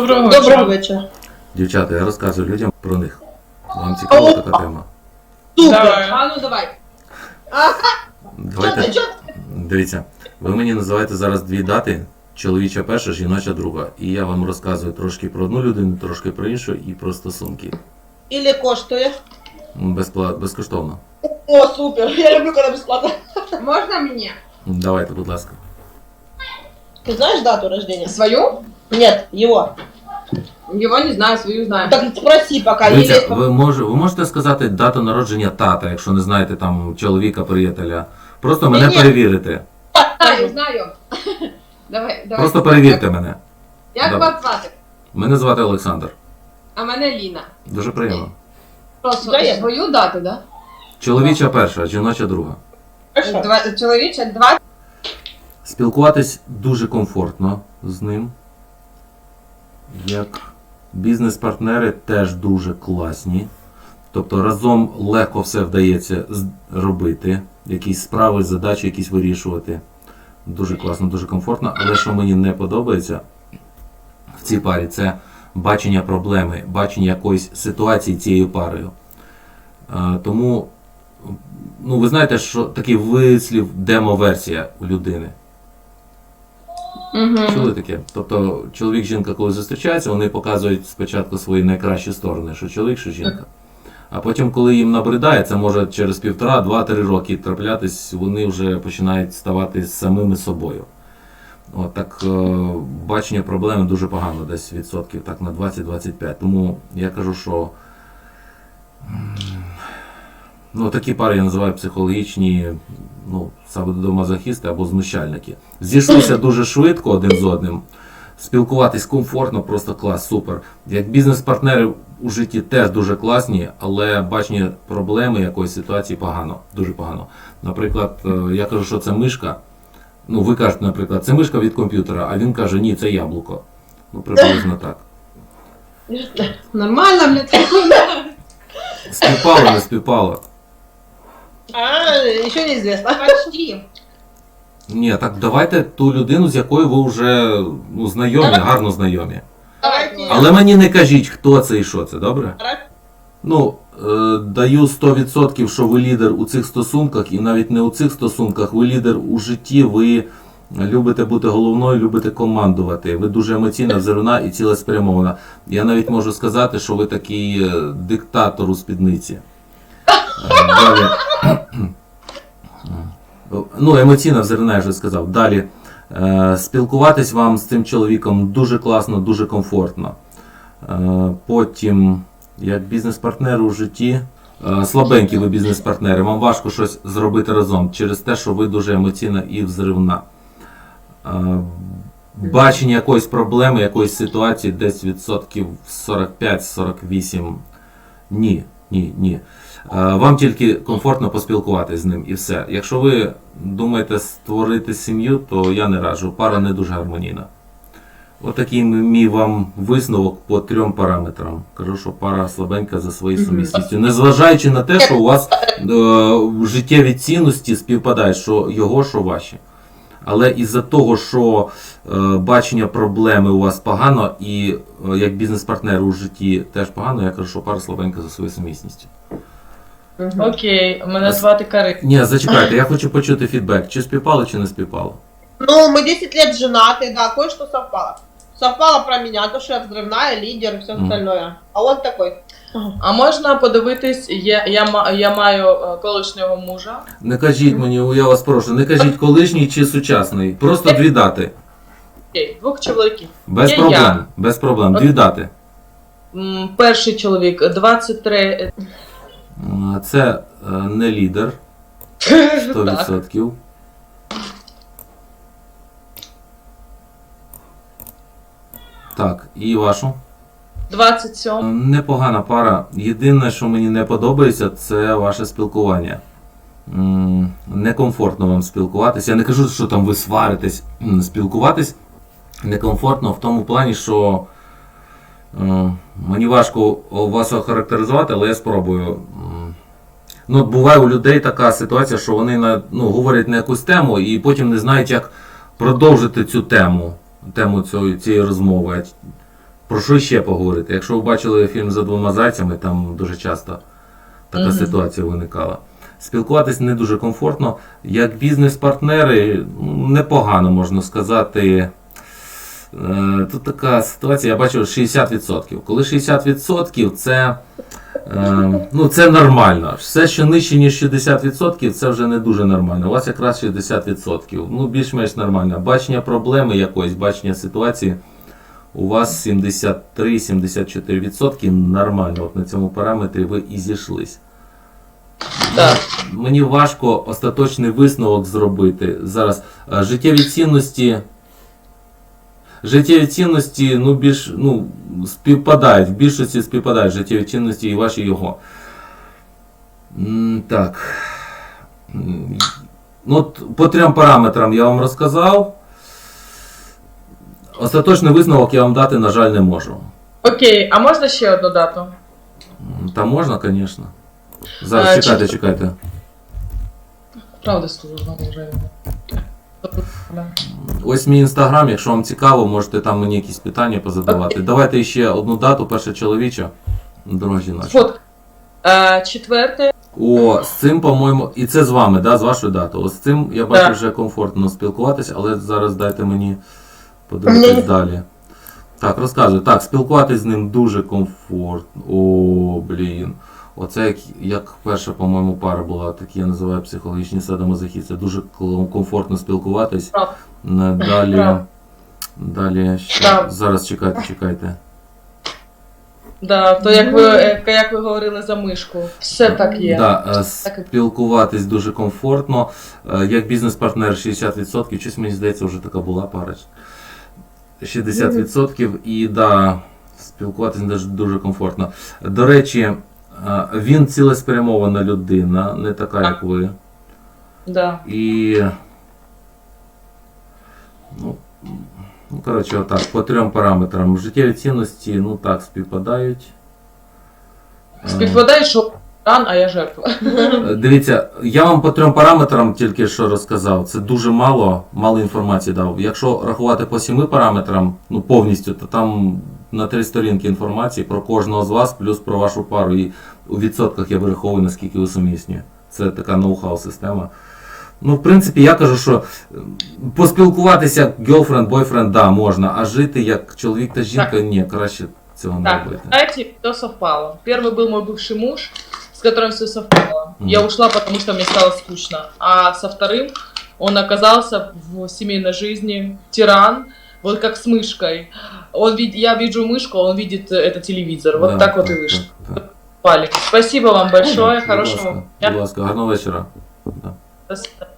Доброго Доброго вечора. вечора. Дівчата, я розказую людям про них. Вам цікава така тема. Супер. Давай. А ну давай. Чо ти, Давайте чо дивіться. Ви мені називаєте зараз дві дати: чоловіча перша, жіноча друга. І я вам розказую трошки про одну людину, трошки про іншу і про стосунки. Или коштує? Безпла... Безкоштовно. О, супер. Я люблю, когда бесплатно. Можно мне? Давайте, будь ласка. Ты знаешь дату рождения? Свою? Нет, его. Его не знаю, свою знаю. Так спроси пока. Дивіться, Есть... ви, може, ви можете сказати дату народження тата, якщо не знаєте там чоловіка, приятеля. Просто мене Ні-ні. перевірите. Знаю, знаю. Давай, давай. Просто перевірте мене. Як Добре. вас звати? Мене звати Олександр. А мене Ліна. Дуже приємно. Просто свою дату, да? Чоловіча перша, жіноча друга. Хорошо. Два. Спілкуватись дуже комфортно з ним. Як бізнес-партнери теж дуже класні. Тобто разом легко все вдається робити, якісь справи, задачі якісь вирішувати. Дуже класно, дуже комфортно. Але що мені не подобається в цій парі, це бачення проблеми, бачення якоїсь ситуації цією парою. Тому, ну, ви знаєте, що такий вислів демо-версія у людини. Чули таке? Тобто чоловік, жінка, коли зустрічаються, вони показують спочатку свої найкращі сторони, що чоловік, що жінка. А потім, коли їм набридає, це може через півтора, два-три роки траплятись, вони вже починають ставати самими собою. От так е, бачення проблеми дуже погано, десь відсотків так на 20-25. Тому я кажу, що ну, такі пари я називаю психологічні, ну, садомазохісти або знущальники. Зійшлися дуже швидко один з одним. Спілкуватись комфортно, просто клас, супер. Як бізнес-партнери у житті теж дуже класні, але бачення проблеми якоїсь ситуації погано, дуже погано. Наприклад, е, я кажу, що це мишка. Ну, ви кажете, наприклад, це мишка від комп'ютера, а він каже, ні, це яблуко. Ну, приблизно так. Нормально, блядь. Співпало, не співпало. А, еще неизвестно. Почти. Ні, так давайте ту людину, з якою ви вже ну, знайомі, гарно знайомі. Давайте. Але мені не кажіть, хто це і що це, добре? Ну, е, даю 100%, що ви лідер у цих стосунках, і навіть не у цих стосунках, ви лідер у житті, ви любите бути головною, любите командувати. Ви дуже емоційна, взривна і цілеспрямована. Я навіть можу сказати, що ви такий е, диктатор у спідниці. Е, Далі. Ну, емоційна взривна, я вже сказав. Далі. Е, Спілкуватись вам з цим чоловіком дуже класно, дуже комфортно. Е, Потім, як бізнес-партнер у житті, слабенькі ви бізнес-партнери, вам важко щось зробити разом через те, що ви дуже емоційна і взривна. Бачення якоїсь проблеми, якоїсь ситуації десь відсотків 45-48. Ні, ні, ні. Е, Вам тільки комфортно поспілкуватися з ним і все. Якщо ви думаєте створити сім'ю, то я не раджу. Пара не дуже гармонійна. Отакий мій вам висновок по трьом параметрам. Кажу, що пара слабенька за своєю сумісністю. Незважаючи на те, що у вас е, життєві цінності співпадають, що його, що ваші. Але із-за того, що е, бачення проблеми у вас погано, і е, як бізнес-партнер у житті теж погано, я кажу, що пара слабенька за своєю сумісністю. Окей, мене звати Карина. Ні, зачекайте, я хочу почути фідбек, чи співпало, чи не співпало. Ну, мы 10 лет женаты, да, кое-что совпало. Совпало про меня, то, что я взрывная, лидер и все Мгм. остальное. А он такой. а можна подивитись, я, я, я маю е, колишнього мужа. Не кажіть мені, я вас прошу, не кажіть колишній чи сучасний. Просто дві дати. Окей, двох чоловіків. Без Є проблем. я. Без проблем. Дві дати. М, Перший чоловік 23. М, Це е, не лідер, Так. 100%. Так, і вашу. 27. Непогана пара. Єдине, що мені не подобається, це ваше спілкування. Некомфортно вам спілкуватися. Я не кажу, що там ви сваритесь. Спілкуватись некомфортно в тому плані, що е, мені важко вас охарактеризувати, але я спробую. Ну, буває у людей така ситуація, що вони на, ну, говорять на якусь тему і потім не знають, як продовжити цю тему, тему цієї, цієї розмови. Про що ще поговорити? Якщо ви бачили фільм за двома зайцями, там дуже часто така Мгм. ситуація виникала. Спілкуватись не дуже комфортно. Як бізнес-партнери, ну, непогано можна сказати. Е, Тут така ситуація, я бачу 60%. Коли 60% це, е, ну, це нормально. Все, що нижче, ніж 60%, це вже не дуже нормально. У вас якраз 60%. Ну, більш-менш нормально. Бачення проблеми якоїсь, бачення ситуації. У вас 73-74% нормально. От на цьому параметрі ви і зійшлись. Так. Мені важко остаточний висновок зробити. Зараз е, життєві цінності. Життєві цінності ну, більш, ну, співпадають, в більшості співпадають життєві цінності і ваші його. Так. Ну, от по трьом параметрам я вам розказав. Остаточний висновок я вам дати, на жаль, не можу. Окей, а можна ще одну дату? Та можна, звісно. Зараз Е, чекайте, чи- чекайте. Правда скажу, знову вже. Ось мій інстаграм, якщо вам цікаво, можете там мені якісь питання позадавати. Давайте ще одну дату, перша чоловіча, друга жіноча. Фотка. Е, четверте. О, з цим, по-моєму, і це з вами, да, з вашою датою. Ось з цим я бачу Так. вже комфортно спілкуватися, але зараз дайте мені подивитись далі. Так, розказую. Так, спілкуватись з ним дуже комфортно. О, блін. Оце як, як перша, по-моєму, пара була, такі я називаю психологічні садомазохісти. Дуже комфортно спілкуватись. Далі. Далі ще. Так. Зараз чекайте, чекайте. Да, то як ви, як ви говорили за мишку. Все так є. Да, е, спілкуватись дуже комфортно. Е, Як бізнес-партнер 60%, щось мені здається, вже така була пара. 60% і да, спілкуватись дуже, дуже комфортно. До речі, е, він цілеспрямована людина, не така, як ви. Да. І. Ну, ну, коротше, отак, по трьом параметрам. Життєві цінності, ну так, співпадають. Співпадає, що ран, а я жертва. Е, Дивіться, я вам по трьом параметрам тільки що розказав. Це дуже мало, мало інформації дав. Якщо рахувати по сіми параметрам, ну повністю, то там на три сторінки інформації про кожного з вас, плюс про вашу пару. І у відсотках я вираховую, наскільки ви сумісні. Це така ноу-хау система. Ну, в принципі, я кажу, що е, поспілкуватися як girlfriend, boyfriend, да, можна, а жити як чоловік та жінка, ні, краще цього не Так, робити. знаете, все совпало. Первый был мой бывший муж, с которым все совпало. Мгм. Я ушла, потому что мне стало скучно. А со вторым он оказался в семейной жизни тиран, вот как с мышкой. Он, вид- я вижу мышку, он видит э, это телевизор. Вот Да, так вот и вышло. так. Пали. Спасибо вам большое, Будь хорошего. Будь ласка, гарного вечора. Да. До свидания.